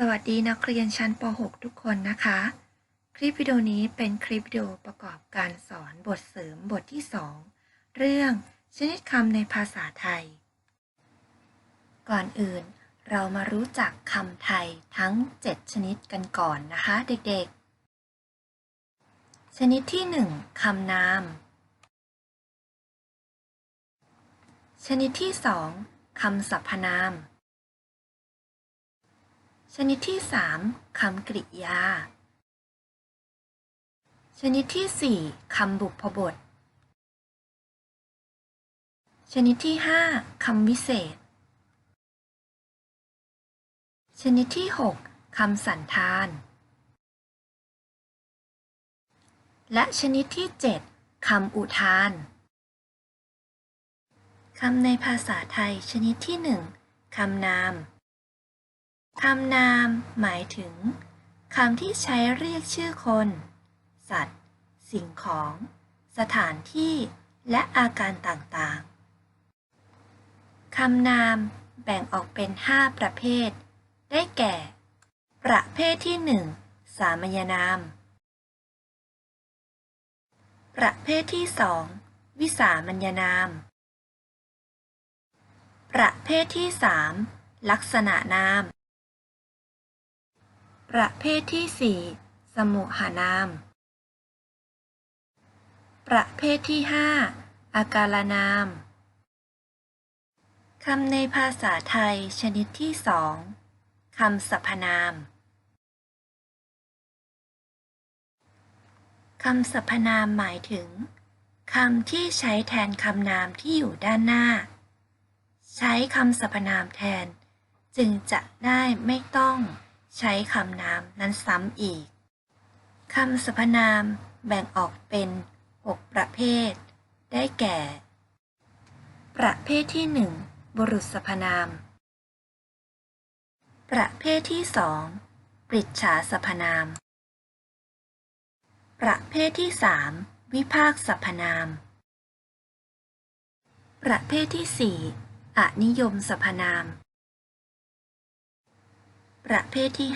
สวัสดีนักเรียนชั้นป .6 ทุกคนนะคะ คลิปวิดีโอนี้เป็นคลิปวิดีโอประกอบการสอนบทเสริมบทที่ 2 เรื่องชนิดคำในภาษาไทย ก่อนอื่นเรามารู้จักคำไทยทั้ง 7 ชนิดกันก่อนนะคะ เด็กๆ ชนิดที่ 1คำนาม ชนิดที่ 2คำสรรพนาม ชนิดที่ 3คำกริยา ชนิดที่ 4คำบุพบท ชนิดที่ 5คำวิเศษ ชนิดที่ 6คำสันธาน และชนิดที่ 7คำอุทาน คำในภาษาไทยชนิดที่ 1 คำนาม คำนามหมายถึงคำที่ใช้เรียกชื่อคน สัตว์ สิ่งของ สถานที่ และอาการต่างๆ คำนามแบ่งออกเป็น 5 ประเภท ได้แก่ ประเภทที่ 1 สามัญนาม ประเภทที่ 2 วิสามัญนาม ประเภทที่ 3 ลักษณะนาม ประเภทที่ 4 สมุหานาม ประเภทที่ 5 อาการนาม คำในภาษาไทยชนิดที่2คำสรรพนาม คำสรรพนามหมายถึงคำที่ใช้แทนคำนามที่อยู่ด้านหน้า ใช้คำสรรพนามแทน จึงจะได้ไม่ต้อง ใช้คำนามนั้นซ้ำอีกคำสรรพนามแบ่งออกเป็น 6 ประเภท ได้แก่ ประเภทที่ 1 บุรุษสรรพนาม ประเภทที่ 2 ปริจฉาสรรพนาม ประเภทที่ 3 วิภาคสรรพนาม ประเภทที่ 4อนิยมสรรพนาม ประเภทที่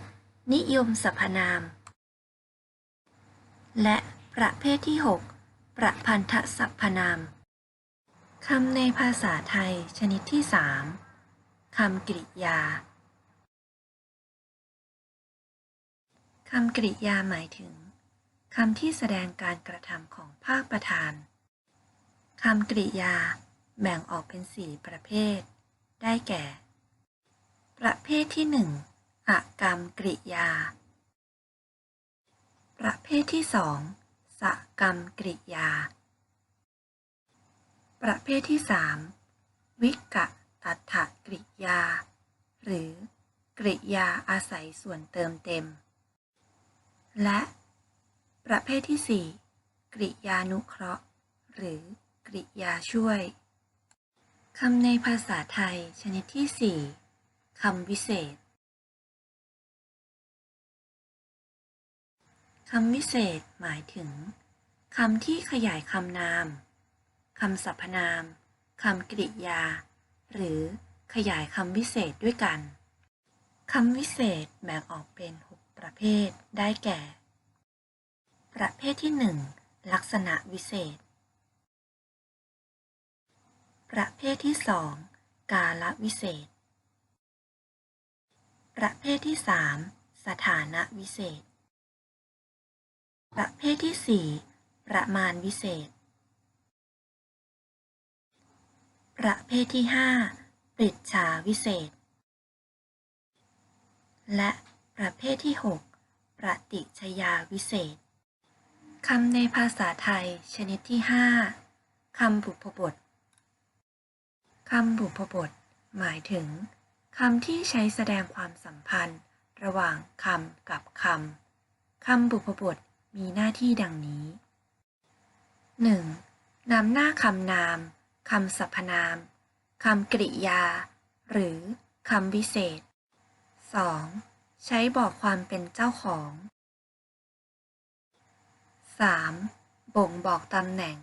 5 นิยมสรรพนาม และประเภทที่ 6 ประพันธสรรพนามคำในภาษาไทยชนิดที่ 3คำกริยาคำกริยาหมายถึงคำที่แสดงการกระทำของภาคประธานคำกริยาแบ่งออกเป็น4ประเภท ได้แก่ ประเภทที่1อกรรมกริยา ประเภทที่2สกรรมกริยา ประเภทที่3วิกะตัถกริยา หรือกริยาอาศัยส่วนเติมเต็ม และประเภทที่4กริยานุเคราะห์ หรือกริยาช่วยคำในภาษาไทยชนิดที่4 คำวิเศษ คำวิเศษหมายถึงคำที่ขยายคำนาม คำสรรพนาม คำกริยา หรือขยายคำวิเศษด้วยกัน คำวิเศษแบ่งออกเป็น 6 ประเภท ได้แก่ ประเภทที่ 1 ลักษณะวิเศษ ประเภทที่ 2 กาลวิเศษ ประเภทที่ 3 สถานะวิเศษ ประเภทที่ 4 ประมาณวิเศษ ประเภทที่ 5 ปริจฉาวิเศษ และประเภทที่ 6ปฏิชยาวิเศษคำในภาษาไทยชนิดที่ 5คำบุพบทคำบุพบท หมายถึง คำที่ใช้แสดงความสัมพันธ์ ระหว่างคำกับคำ คำบุพบทมีหน้าที่ดังนี้ 1. นำหน้าคำนาม คำสรรพนาม คำกริยา หรือคำวิเศษ 2. ใช้บอกความเป็นเจ้าของ 3. บ่งบอกตำแหน่ง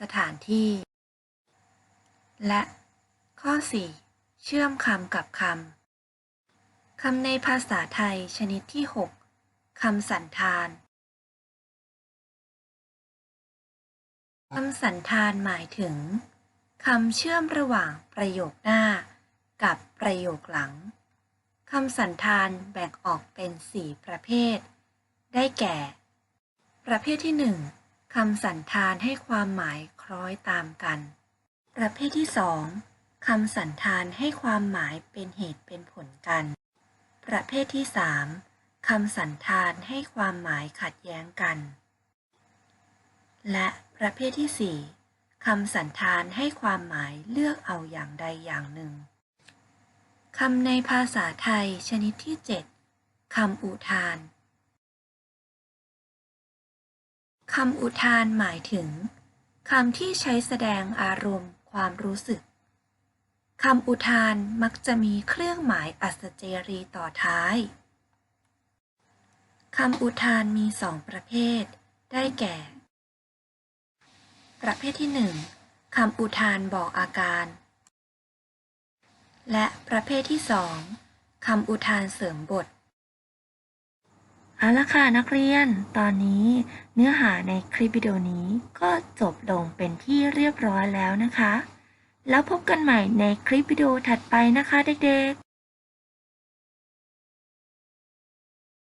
สถานที่ และข้อ 4 เชื่อมคำกับคำ คำในภาษาไทยชนิดที่ 6 คำสันธาน คำสันธานหมายถึงคำเชื่อมระหว่างประโยคหน้า กับประโยคหลัง คำสันธานแบ่งออกเป็น4ประเภท ได้แก่ ประเภทที่1คำสันธานให้ความหมายคล้อยตามกัน ประเภทที่2 คำสันธานให้ความหมายเป็นเหตุเป็นผลกัน ประเภทที่ 3 คำสันธานให้ความหมายขัดแย้งกัน และประเภทที่ 4 คำสันธานให้ความหมายเลือกเอาอย่างใดอย่างหนึ่ง คำในภาษาไทยชนิดที่ 7 คำอุทาน คำอุทานหมายถึงคำที่ใช้แสดงอารมณ์ความรู้สึก คำอุทานมักจะมีเครื่องหมายอัศเจรีต่อท้าย คำอุทานมีสองประเภท ได้แก่ ประเภทที่หนึ่งคำอุทานบอกอาการ และประเภทที่สองคำอุทานเสริมบท เอาละค่ะนักเรียน ตอนนี้เนื้อหาในคลิปวิดีโอนี้ก็จบลงเป็นที่เรียบร้อยแล้วนะคะ แล้วพบกันใหม่ในคลิปวิดีโอถัดไปนะคะเด็กๆ